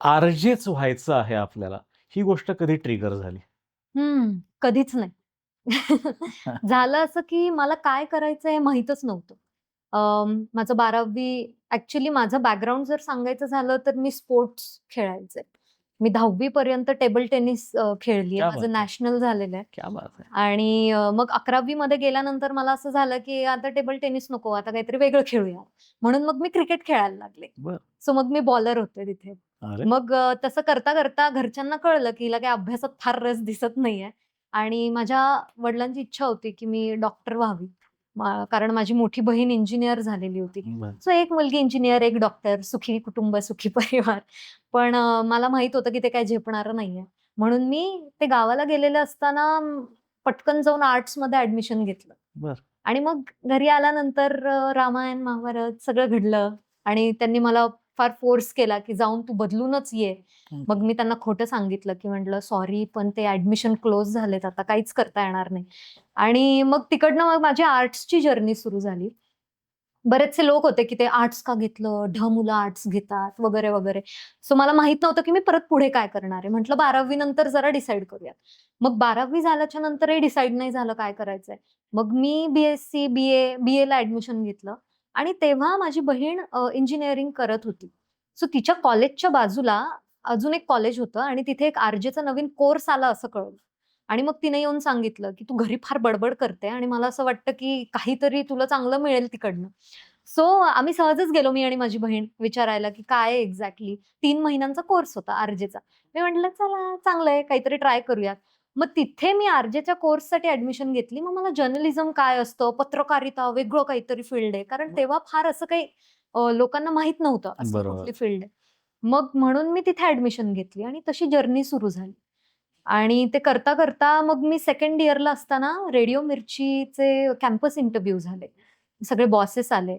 आरजेच व्हायचं आहे आपल्याला ही गोष्ट कधी ट्रिगर झाली हम्म, कधीच नाही. झालं असं की मला काय करायचं हे माहीतच नव्हतं. माझं 12वी ॲक्चुअली माझं बॅकग्राऊंड जर सांगायचं झालं तर मी स्पोर्ट्स खेळायचे. मी 10वी पर्यंत टेबल टेनिस खेळली माझं! नॅशनल झालेलं आहे. आणि मग 11वी मध्ये गेल्यानंतर मला असं झालं की आता टेबल टेनिस नको, आता काहीतरी वेगळं खेळूया. म्हणून मग मी क्रिकेट खेळायला लागले. सो मग मी बॉलर होते तिथे. अरे! मग अ, तसं करता-करता घरच्यांना कळलं की हिला काही अभ्यासात फार रस दिसत नाहीये आणि माझ्या वडिलांची इच्छा होती की मी डॉक्टर व्हावी. मा कारण माझी मोठी बहीण इंजिनिअर झालेली होती. बरं. सो एक मुलगी इंजिनिअर, एक डॉक्टर, सुखी कुटुंब, सुखी परिवार. पण अ, मला माहीत होतं की ते काही झेपणारं नाहीये. म्हणून मी ते गावाला गेलेले असताना पटकन जाऊन आर्ट्समध्ये ॲडमिशन घेतलं. बरं. आणि मग घरी आल्यानंतर अ, रामायण, महाभारत सगळं घडलं आणि त्यांनी मला फार फोर्स केला की जाऊन तू बदलूनच ये. मग मी त्यांना खोटं सांगितलं की म्हटलं, "सॉरी पण ते ॲडमिशन क्लोज झालेत आता काहीच करता येणार नाही." आणि मग तिकडनं मग माझी आर्ट्सची जर्नी सुरू झाली. बरेचसे लोक होते की ते आर्ट्स का घेतलं? ढ मुलं आर्ट्स घेतात वगैरे, वगैरे. सो मला माहीत नव्हतं की मी परत पुढे काय करणार आहे. म्हटलं 12वी नंतर जरा डिसाईड करूयात. मग 12वी झाल्याच्या नंतरही डिसाईड नाही झालं काय करायचंय. मग मी बी-एससी, बी-ए, बी-एला ॲडमिशन घेतलं आणि तेव्हा माझी बहीण इंजिनिअरिंग करत होती. सो तिच्या कॉलेजच्या बाजूला अजून एक कॉलेज होतं आणि तिथे एक आरजेचा नवीन कोर्स आला असं कळलं. आणि मग तिने येऊन सांगितलं की "तू घरी फार बडबड करते आणि मला असं वाटतं की काहीतरी तुला चांगलं मिळेल तिकडनं." सो आम्ही सहजच गेलो मी आणि माझी बहीण विचारायला की काय एक्झॅक्टली? तीन महिन्यांचा कोर्स होता आरजेचा मी म्हटलं, "चला चांगलं आहे, काहीतरी ट्राय करूयात." मग तिथे मी आर-जेच्या कोर्ससाठी ॲडमिशन घेतली. मग मला जर्नलिझम काय असतं, पत्रकारिता वेगळं काहीतरी फील्ड आहे. कारण तेव्हा फार असं काही लोकांना माहीत नव्हतं असं. कुठली फील्ड आहे. मग म्हणून मी तिथे ॲडमिशन घेतली आणि तशी जर्नी सुरू झाली. आणि ते करता-करता मग मी सेकंड इयरला असताना रेडिओ मिर्चीचे कॅम्पस इंटरव्ह्यू झाले. सगळे बॉसेस आले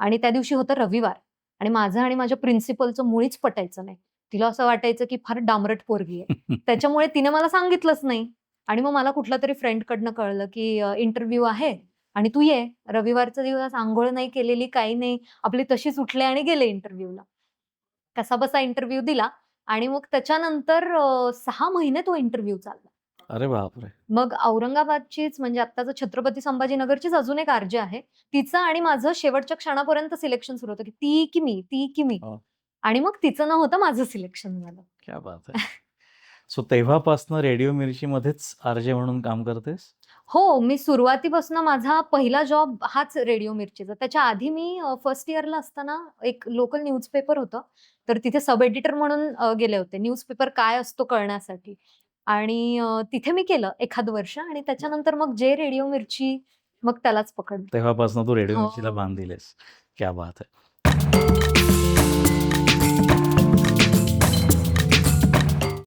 आणि त्या दिवशी होतं रविवार आणि माझं आणि माझ्या प्रिन्सिपलचं मुळीच पटायचं नाही. तिला असं वाटायचं की फार डांबरट पोरगी आहे. त्याच्यामुळे तिने मला सांगितलंच नाही. आणि मग मला कुठल्यातरी फ्रेंडकडनं कळलं की इंटरव्ह्यू आहे आणि तू ये. रविवारचा दिवस अंघोळ नाही केलेली, काही नाही. आपली तशीच उठले आणि गेले इंटरव्ह्यूला. कसाबसा इंटरव्ह्यू दिला आणि मग त्याच्यानंतर 6 महिने तो इंटरव्ह्यू चालला. अरे बापरे! मग औरंगाबादचीच म्हणजे आत्ताचं छत्रपती संभाजीनगरचीच अजून एक आर-जे आहे. तिचं आणि माझं शेवटच्या क्षणापर्यंत सिलेक्शन सुरू होतं की ती की मी, ती की मी. आणि मग तिचं न होता माझं सिलेक्शन झालं. क्या बात है! सो तेव्हापासनं रेडिओ मिर्चीमध्येच आर-जे म्हणून काम करतेस? हो, मी सुरुवातीपासून माझा पहिला जॉब हाच रेडिओ मिर्चीचा. त्याच्या आधी मी फर्स्ट इयरला असताना एक लोकल न्यूजपेपर होतं. तर तिथे सब एडिटर म्हणून गेले होते. न्यूजपेपर काय असतो कळण्यासाठी. आणि तिथे मी केलं एखाद वर्ष आणि त्याच्यानंतर मग जे रेडिओ मिर्ची मग त्यालाच पकडलं. तेव्हापासून तू रेडिओ मिर्चीला हो. बांध दिलेस. क्या बात है!